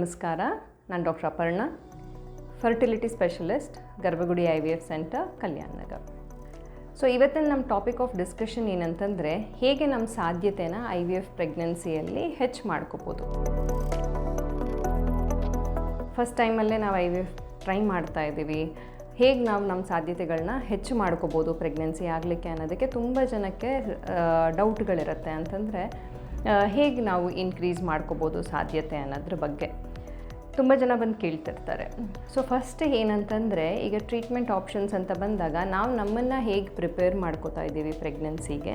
ನಮಸ್ಕಾರ. ನಾನು doctor Aparna fertility specialist Garbhagudi I V F centre Kalyan Nagar. So ಇವತ್ತಿನ ನಮ್ಮ ಟಾಪಿಕ್ ಆಫ್ ಡಿಸ್ಕಷನ್ ಏನಂತಂದರೆ, ಹೇಗೆ ನಮ್ಮ ಸಾಧ್ಯತೆನ ಐ ವಿ ಎಫ್ ಪ್ರೆಗ್ನೆನ್ಸಿಯಲ್ಲಿ ಹೆಚ್ಚು ಮಾಡ್ಕೋಬೋದು. ಫಸ್ಟ್ ಟೈಮಲ್ಲೇ ನಾವು ಐ ವಿ ಎಫ್ ಟ್ರೈ ಮಾಡ್ತಾ ಇದ್ದೀವಿ. ಹೇಗೆ ನಾವು ನಮ್ಮ ಸಾಧ್ಯತೆಗಳನ್ನ ಹೆಚ್ಚು ಮಾಡ್ಕೋಬೋದು ಪ್ರೆಗ್ನೆನ್ಸಿ ಆಗಲಿಕ್ಕೆ ಅನ್ನೋದಕ್ಕೆ ತುಂಬ ಜನಕ್ಕೆ ಡೌಟ್ಗಳಿರುತ್ತೆ ಅಂತಂದರೆ ಹೇಗೆ ನಾವು ಇನ್ಕ್ರೀಸ್ ಮಾಡ್ಕೋಬೋದು ಸಾಧ್ಯತೆ ಅನ್ನೋದ್ರ ಬಗ್ಗೆ. ತುಂಬ ಜನ ಬಂದು ಕೇಳ್ತಿರ್ತಾರೆ. ಸೊ ಫಸ್ಟ್ ಏನಂತಂದರೆ, ಈಗ ಟ್ರೀಟ್ಮೆಂಟ್ ಆಪ್ಷನ್ಸ್ ಅಂತ ಬಂದಾಗ ನಾವು ನಮ್ಮನ್ನು ಹೇಗೆ ಪ್ರಿಪೇರ್ ಮಾಡ್ಕೋತಾ ಇದ್ದೀವಿ ಪ್ರೆಗ್ನೆನ್ಸಿಗೆ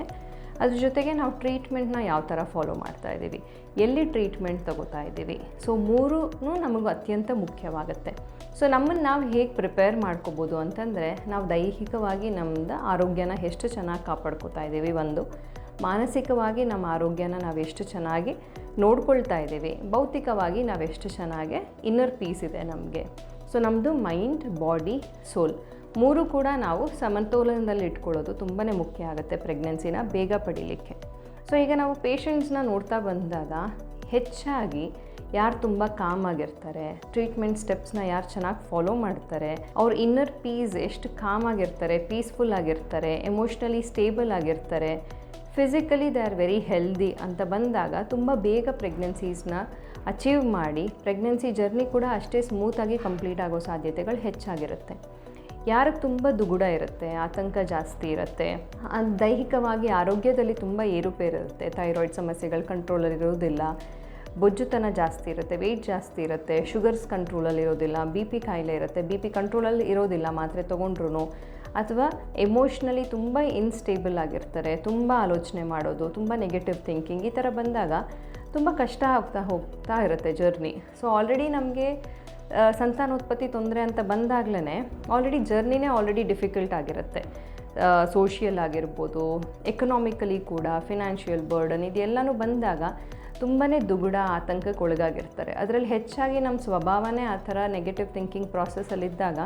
ಅದ್ರ ಜೊತೆಗೆ ನಾವು ಟ್ರೀಟ್ಮೆಂಟ್ನ ಯಾವ ಥರ ಫಾಲೋ ಮಾಡ್ತಾ ಇದ್ದೀವಿ? ಎಲ್ಲಿ ಟ್ರೀಟ್ಮೆಂಟ್ ತಗೋತಾ ಇದ್ದೀವಿ? ಸೊ ಮೂರೂ ನಮಗೂ ಅತ್ಯಂತ ಮುಖ್ಯವಾಗುತ್ತೆ. ಸೊ ನಮ್ಮನ್ನು ನಾವು ಹೇಗೆ ಪ್ರಿಪೇರ್ ಮಾಡ್ಕೋಬೋದು ಅಂತಂದರೆ, ನಾವು ದೈಹಿಕವಾಗಿ ನಮ್ಮದು ಆರೋಗ್ಯನ ಎಷ್ಟು ಚೆನ್ನಾಗಿ ಕಾಪಾಡ್ಕೋತಾ ಇದ್ದೀವಿ ಒಂದು. ಮಾನಸಿಕವಾಗಿ ನಮ್ಮ ಆರೋಗ್ಯನ ನಾವು ಎಷ್ಟು ಚೆನ್ನಾಗಿ ನೋಡ್ಕೊಳ್ತಾ ಇದ್ದೀವಿ, ಭೌತಿಕವಾಗಿ ನಾವೆಷ್ಟು ಚೆನ್ನಾಗಿ ಇನ್ನರ್ ಪೀಸ್ ಇದೆ ನಮಗೆ. ಸೊ ನಮ್ಮದು ಮೈಂಡ್ ಬಾಡಿ ಸೋಲ್ ಮೂರು ಕೂಡ ನಾವು ಸಮತೋಲನದಲ್ಲಿ ಇಟ್ಕೊಳ್ಳೋದು ತುಂಬಾ ಮುಖ್ಯ ಆಗುತ್ತೆ ಪ್ರೆಗ್ನೆನ್ಸಿನ ಬೇಗ ಪಡೀಲಿಕ್ಕೆ. ಸೊ ಈಗ ನಾವು ಪೇಷಂಟ್ಸ್ನ ನೋಡ್ತಾ ಬಂದಾಗ ಹೆಚ್ಚಾಗಿ ಯಾರು ತುಂಬ ಕಾಮ್ ಆಗಿರ್ತಾರೆ ಟ್ರೀಟ್ಮೆಂಟ್ ಸ್ಟೆಪ್ಸ್ನ ಯಾರು ಚೆನ್ನಾಗಿ ಫಾಲೋ ಮಾಡ್ತಾರೆ, ಅವ್ರ ಇನ್ನರ್ ಪೀಸ್ ಎಷ್ಟು ಕಾಮ್ ಆಗಿರ್ತಾರೆ ಪೀಸ್ಫುಲ್ ಆಗಿರ್ತಾರೆ ಎಮೋಷ್ನಲಿ ಸ್ಟೇಬಲ್ ಆಗಿರ್ತಾರೆ physically they are very healthy ಅಂತ ಬಂದಾಗ ತುಂಬ ಬೇಗ ಪ್ರೆಗ್ನೆನ್ಸೀಸ್ನ ಅಚೀವ್ ಮಾಡಿ ಪ್ರೆಗ್ನೆನ್ಸಿ ಜರ್ನಿ ಕೂಡ ಅಷ್ಟೇ ಸ್ಮೂತಾಗಿ ಕಂಪ್ಲೀಟ್ ಆಗೋ ಸಾಧ್ಯತೆಗಳು ಹೆಚ್ಚಾಗಿರುತ್ತೆ. ಯಾರಿಗೆ ತುಂಬ ದುಗುಡ ಇರುತ್ತೆ, ಆತಂಕ ಜಾಸ್ತಿ ಇರುತ್ತೆ ದೈಹಿಕವಾಗಿ ಆರೋಗ್ಯದಲ್ಲಿ ತುಂಬ ಏರುಪೇರಿರುತ್ತೆ ಥೈರಾಯ್ಡ್ ಸಮಸ್ಯೆಗಳು ಕಂಟ್ರೋಲಲ್ಲಿ ಇರೋದಿಲ್ಲ ಬೊಜ್ಜುತನ ಜಾಸ್ತಿ ಇರುತ್ತೆ ವೆಯ್ಟ್ ಜಾಸ್ತಿ ಇರುತ್ತೆ ಶುಗರ್ಸ್ ಕಂಟ್ರೋಲಲ್ಲಿ ಇರೋದಿಲ್ಲ ಬಿ ಪಿ ಕಾಯಿಲೆ ಇರುತ್ತೆ ಬಿ ಪಿ ಕಂಟ್ರೋಲಲ್ಲಿ ಇರೋದಿಲ್ಲ ಮಾತ್ರೆ ತೊಗೊಂಡ್ರು ಅಥವಾ ಎಮೋಷ್ನಲಿ ತುಂಬ ಇನ್ಸ್ಟೇಬಲ್ ಆಗಿರ್ತಾರೆ, ತುಂಬ ಆಲೋಚನೆ ಮಾಡೋದು, ತುಂಬ ನೆಗೆಟಿವ್ ಥಿಂಕಿಂಗ್ ಈ ಥರ ಬಂದಾಗ ತುಂಬ ಕಷ್ಟ ಆಗ್ತಾ ಹೋಗ್ತಾ ಇರುತ್ತೆ ಜರ್ನಿ ಸೊ ಆಲ್ರೆಡಿ ನಮಗೆ ಸಂತಾನೋತ್ಪತ್ತಿ ತೊಂದರೆ ಅಂತ ಬಂದಾಗಲೇ ಆಲ್ರೆಡಿ ಜರ್ನಿನೇ ಆಲ್ರೆಡಿ ಡಿಫಿಕಲ್ಟ್ ಆಗಿರುತ್ತೆ. ಸೋಷಿಯಲ್ ಆಗಿರ್ಬೋದು ಎಕನಾಮಿಕಲಿ ಕೂಡ ಫಿನಾನ್ಷಿಯಲ್ ಬರ್ಡನ್ ಇದೆಲ್ಲನೂ ಬಂದಾಗ ತುಂಬಾ ದುಗುಡ ಆತಂಕಕ್ಕೆ ಒಳಗಾಗಿರ್ತಾರೆ ಅದರಲ್ಲಿ ಹೆಚ್ಚಾಗಿ ನಮ್ಮ ಸ್ವಭಾವನೇ ಆ ಥರ ನೆಗೆಟಿವ್ ಥಿಂಕಿಂಗ್ ಪ್ರಾಸೆಸಲ್ಲಿದ್ದಾಗ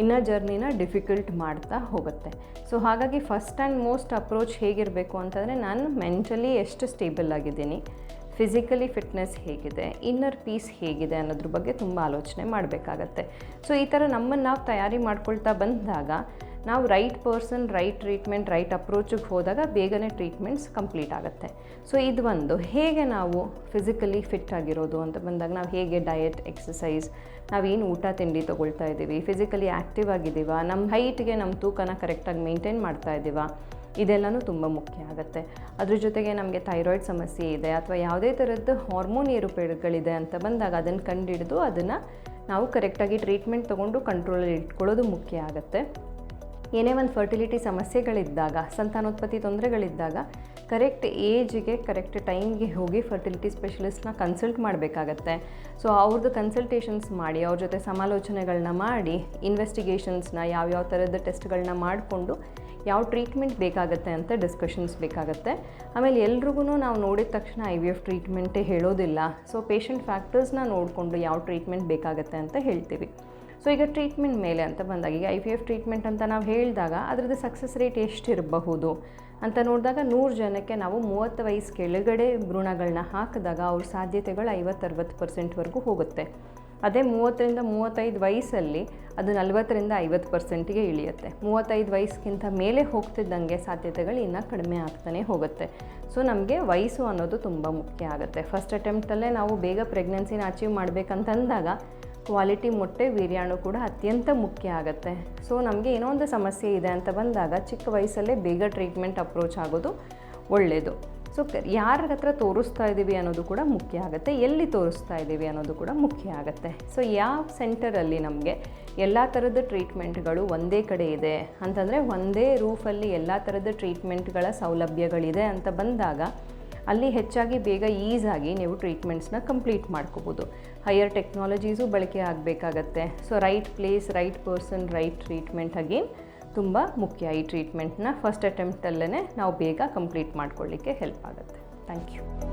ಇನ್ನ ಜರ್ನಿನ ಡಿಫಿಕಲ್ಟ್ ಮಾಡ್ತಾ ಹೋಗುತ್ತೆ. ಸೊ ಹಾಗಾಗಿ ಫಸ್ಟ್ ಆ್ಯಂಡ್ ಮೋಸ್ಟ್ ಅಪ್ರೋಚ್ ಹೇಗಿರಬೇಕು ಅಂತಂದರೆ ನಾನು ಮೆಂಟಲಿ ಎಷ್ಟು ಸ್ಟೇಬಲ್ ಆಗಿದ್ದೀನಿ ಫಿಸಿಕಲಿ ಫಿಟ್ನೆಸ್ ಹೇಗಿದೆ ಇನ್ನರ್ ಪೀಸ್ ಹೇಗಿದೆ ಅನ್ನೋದ್ರ ಬಗ್ಗೆ ತುಂಬ ಆಲೋಚನೆ ಮಾಡಬೇಕಾಗತ್ತೆ. ಸೊ ಈ ಥರ ನಮ್ಮನ್ನು ನಾವು ತಯಾರಿ ಮಾಡ್ಕೊಳ್ತಾ ಬಂದಾಗ ನಾವು right person right treatment right ಅಪ್ರೋಚಿಗೆ ಹೋದಾಗ ಬೇಗನೆ ಟ್ರೀಟ್ಮೆಂಟ್ಸ್ ಕಂಪ್ಲೀಟ್ ಆಗುತ್ತೆ. ಸೊ ಇದು ಒಂದು. ಹೇಗೆ ನಾವು ಫಿಸಿಕಲಿ ಫಿಟ್ ಆಗಿರೋದು ಅಂತ ಬಂದಾಗ ನಾವು ಹೇಗೆ ಡಯಟ್ ಎಕ್ಸಸೈಸ್ ನಾವೇನು ಊಟ, ತಿಂಡಿ ತೊಗೊಳ್ತಾ ಇದ್ದೀವಿ ಫಿಸಿಕಲಿ ಆ್ಯಕ್ಟಿವ್ ಆಗಿದ್ದೀವ ನಮ್ಮ ಹೈಟ್ಗೆ ನಮ್ಮ ತೂಕನ ಕರೆಕ್ಟಾಗಿ ಮೇಂಟೈನ್ ಮಾಡ್ತಾ ಇದ್ದೀವ, ಇದೆಲ್ಲನೂ ತುಂಬ ಮುಖ್ಯ ಆಗುತ್ತೆ. ಅದ್ರ ಜೊತೆಗೆ ನಮಗೆ ಥೈರಾಯ್ಡ್ ಸಮಸ್ಯೆ ಇದೆ ಅಥವಾ ಯಾವುದೇ ಥರದ್ದು ಹಾರ್ಮೋನ್ ಏರುಪೇರುಗಳಿದೆ ಅಂತ ಬಂದಾಗ ಅದನ್ನು ಕಂಡುಹಿಡಿದು ಅದನ್ನು ನಾವು ಕರೆಕ್ಟಾಗಿ ಟ್ರೀಟ್ಮೆಂಟ್ ತೊಗೊಂಡು ಕಂಟ್ರೋಲಲ್ಲಿ ಇಟ್ಕೊಳ್ಳೋದು ಮುಖ್ಯ ಆಗುತ್ತೆ. ಏನೇ ಒಂದು ಫರ್ಟಿಲಿಟಿ ಸಮಸ್ಯೆಗಳಿದ್ದಾಗ, ಸಂತಾನೋತ್ಪತ್ತಿ ತೊಂದರೆಗಳಿದ್ದಾಗ ಕರೆಕ್ಟ್ ಏಜಿಗೆ ಕರೆಕ್ಟ್ ಟೈಮ್ಗೆ ಹೋಗಿ ಫರ್ಟಿಲಿಟಿ ಸ್ಪೆಷಲಿಸ್ಟ್ನ ಕನ್ಸಲ್ಟ್ ಮಾಡಬೇಕಾಗತ್ತೆ. ಸೊ ಅವ್ರದ್ದು ಕನ್ಸಲ್ಟೇಷನ್ಸ್ ಮಾಡಿ, ಅವ್ರ ಜೊತೆ ಸಮಾಲೋಚನೆಗಳನ್ನ ಮಾಡಿ ಇನ್ವೆಸ್ಟಿಗೇಷನ್ಸ್ನ ಯಾವ್ಯಾವ ಥರದ ಟೆಸ್ಟ್ಗಳನ್ನ ಮಾಡಿಕೊಂಡು ಯಾವ ಟ್ರೀಟ್ಮೆಂಟ್ ಬೇಕಾಗುತ್ತೆ ಅಂತ ಡಿಸ್ಕಷನ್ಸ್ ಬೇಕಾಗುತ್ತೆ. ಆಮೇಲೆ ಎಲ್ರಿಗೂ ನಾವು ನೋಡಿದ ತಕ್ಷಣ ಐ ವಿ ಎಫ್ ಟ್ರೀಟ್ಮೆಂಟೇ ಹೇಳೋದಿಲ್ಲ. ಸೊ ಪೇಷಂಟ್ ಫ್ಯಾಕ್ಟರ್ಸ್ನ ನೋಡಿಕೊಂಡು ಯಾವ ಟ್ರೀಟ್ಮೆಂಟ್ ಬೇಕಾಗುತ್ತೆ ಅಂತ ಹೇಳ್ತೀವಿ. ಸೊ ಈಗ ಟ್ರೀಟ್ಮೆಂಟ್ ಮೇಲೆ ಅಂತ ಬಂದಾಗ, ಈಗ ಐ ಪಿ ಎಫ್ ಟ್ರೀಟ್ಮೆಂಟ್ ಅಂತ ನಾವು ಹೇಳಿದಾಗ ಅದರದ್ದು ಸಕ್ಸಸ್ ರೇಟ್ ಎಷ್ಟಿರಬಹುದು? ಅಂತ ನೋಡಿದಾಗ ನೂರು ಜನಕ್ಕೆ ನಾವು ಮೂವತ್ತು ವಯಸ್ಸು ಕೆಳಗಡೆ ಭ್ರೂಣಗಳನ್ನ ಹಾಕಿದಾಗ ಅವ್ರ ಸಾಧ್ಯತೆಗಳು ಐವತ್ತರವತ್ತು ಪರ್ಸೆಂಟ್ವರೆಗೂ ಹೋಗುತ್ತೆ. ಅದೇ ಮೂವತ್ತರಿಂದ ಮೂವತ್ತೈದು ವಯಸ್ಸಲ್ಲಿ ಅದು ನಲವತ್ತರಿಂದ ಐವತ್ತು ಪರ್ಸೆಂಟಿಗೆ ಇಳಿಯುತ್ತೆ. ಮೂವತ್ತೈದು ವಯಸ್ಸಿಗಿಂತ ಮೇಲೆ ಹೋಗ್ತಿದ್ದಂಗೆ ಸಾಧ್ಯತೆಗಳು ಇನ್ನೂ ಕಡಿಮೆ ಆಗ್ತಾನೆ ಹೋಗುತ್ತೆ. ಸೊ ನಮಗೆ ವಯಸ್ಸು ಅನ್ನೋದು ತುಂಬ ಮುಖ್ಯ ಆಗುತ್ತೆ. ಫಸ್ಟ್ ಅಟೆಂಪ್ಟಲ್ಲೇ ನಾವು ಬೇಗ ಪ್ರೆಗ್ನೆನ್ಸಿನ ಅಚೀವ್ ಮಾಡಬೇಕಂತಂದಾಗ ಕ್ವಾಲಿಟಿ ಮೊಟ್ಟೆ ವೀರ್ಯಾಣು ಕೂಡ ಅತ್ಯಂತ ಮುಖ್ಯ ಆಗುತ್ತೆ. ಸೊ ನಮಗೆ ಏನೋ ಒಂದು ಸಮಸ್ಯೆ ಇದೆ ಅಂತ ಬಂದಾಗ ಚಿಕ್ಕ ವಯಸ್ಸಲ್ಲೇ ಬೇಗ ಟ್ರೀಟ್ಮೆಂಟ್ ಅಪ್ರೋಚ್ ಆಗೋದು ಒಳ್ಳೆಯದು ಸೊ ಯಾರ ಹತ್ರ ತೋರಿಸ್ತಾ ಇದ್ದೀವಿ ಅನ್ನೋದು ಕೂಡ ಮುಖ್ಯ ಆಗುತ್ತೆ. ಎಲ್ಲಿ ತೋರಿಸ್ತಾ ಇದ್ದೀವಿ ಅನ್ನೋದು ಕೂಡ ಮುಖ್ಯ ಆಗುತ್ತೆ. ಸೊ ಯಾವ ಸೆಂಟರಲ್ಲಿ ನಮಗೆ ಎಲ್ಲ ಥರದ ಟ್ರೀಟ್ಮೆಂಟ್ಗಳು ಒಂದೇ ಕಡೆ ಇದೆ ಅಂತಂದರೆ ಒಂದೇ ರೂಫಲ್ಲಿ ಎಲ್ಲ ಥರದ ಟ್ರೀಟ್ಮೆಂಟ್ಗಳ ಸೌಲಭ್ಯಗಳಿದೆ ಅಂತ ಬಂದಾಗ ಅಲ್ಲಿ ಹೆಚ್ಚಾಗಿ ಬೇಗ ಈಸಾಗಿ ನೀವು ಟ್ರೀಟ್ಮೆಂಟ್ಸ್ನ ಕಂಪ್ಲೀಟ್ ಮಾಡ್ಕೋಬೋದು. ಹೈಯರ್ ಟೆಕ್ನಾಲಜೀಸು ಬಳಕೆ ಆಗಬೇಕಾಗತ್ತೆ. So right place right person right treatment again ತುಂಬ ಮುಖ್ಯ ಈ ಟ್ರೀಟ್ಮೆಂಟ್ನ ಫಸ್ಟ್ ಅಟೆಂಪ್ಟಲ್ಲೇ ನಾವು ಬೇಗ ಕಂಪ್ಲೀಟ್ ಮಾಡ್ಕೊಳ್ಳಿಕ್ಕೆ ಹೆಲ್ಪ್ ಆಗುತ್ತೆ. Thank you